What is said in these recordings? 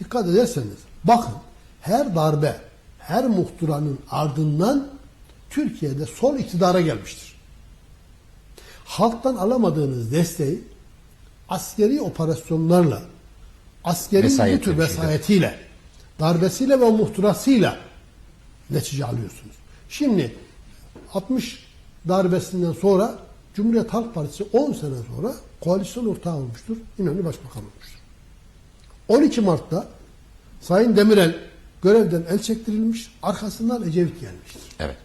dikkat ederseniz bakın her darbe, her muhtıranın ardından Türkiye'de sol iktidara gelmiştir. Halktan alamadığınız desteği askeri operasyonlarla, askeri Vesayet şeyler. vesayetiyle, darbesiyle ve muhtırasıyla netice alıyorsunuz. Şimdi 60 darbesinden sonra Cumhuriyet Halk Partisi 10 sene sonra koalisyon ortağı olmuştur. İnönü Başbakan olmuştur. 12 Mart'ta Sayın Demirel görevden el çektirilmiş, arkasından Ecevit gelmiştir. Evet.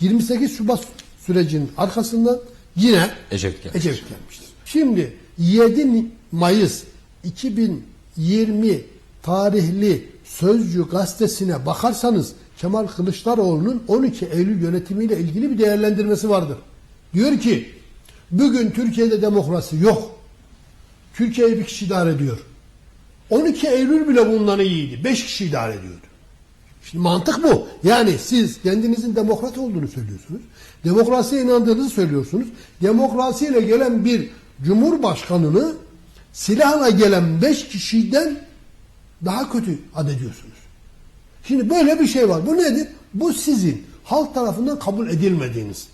28 Şubat sürecinin arkasından yine Ecevit gelmiştir. Ecevit gelmiştir. Şimdi 7 Mayıs 2020 tarihli Sözcü gazetesine bakarsanız Kemal Kılıçdaroğlu'nun 12 Eylül yönetimiyle ilgili bir değerlendirmesi vardır. Diyor ki bugün Türkiye'de demokrasi yok. Türkiye'yi bir kişi idare ediyor. 12 Eylül bile bundan iyiydi. 5 kişi idare ediyordu. Şimdi mantık bu. Yani siz kendinizin demokrat olduğunu söylüyorsunuz. Demokrasiye inandığınızı söylüyorsunuz. Demokrasiyle gelen bir cumhurbaşkanını silahla gelen beş kişiden daha kötü adediyorsunuz. Şimdi böyle bir şey var. Bu nedir? Bu sizin halk tarafından kabul edilmediğiniz,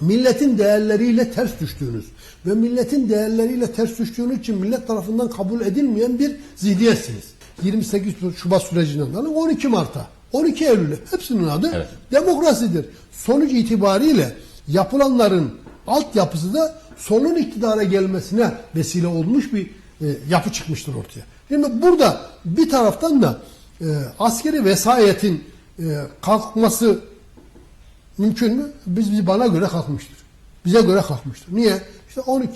milletin değerleriyle ters düştüğünüz ve milletin değerleriyle ters düştüğünüz için millet tarafından kabul edilmeyen bir zihniyetsiniz. 28 Şubat sürecinden alın 12 Mart'a, 12 Eylül'e hepsinin adı Evet. demokrasidir. Sonuç itibariyle yapılanların altyapısı da solun iktidara gelmesine vesile olmuş bir e, yapı çıkmıştır ortaya. Şimdi burada bir taraftan da e, askeri vesayetin e, kalkması Mümkün mü? Biz, biz bana göre kalkmıştır. Bize göre kalkmıştır. Niye? İşte 12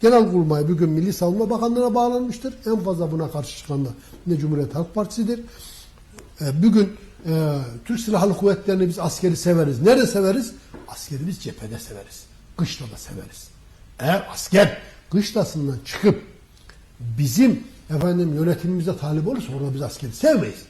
Genelkurmay bugün Milli Savunma Bakanlığı'na bağlanmıştır. En fazla buna karşı çıkan da ne Cumhuriyet Halk Partisi'dir. E, bugün e, Türk Silahlı Kuvvetleri'ni biz askeri severiz. Nerede severiz? Askeri biz cephede severiz. Kışla da severiz. Eğer asker kışlasından çıkıp bizim efendim yönetimimize talip olursa orada biz askeri sevmeyiz.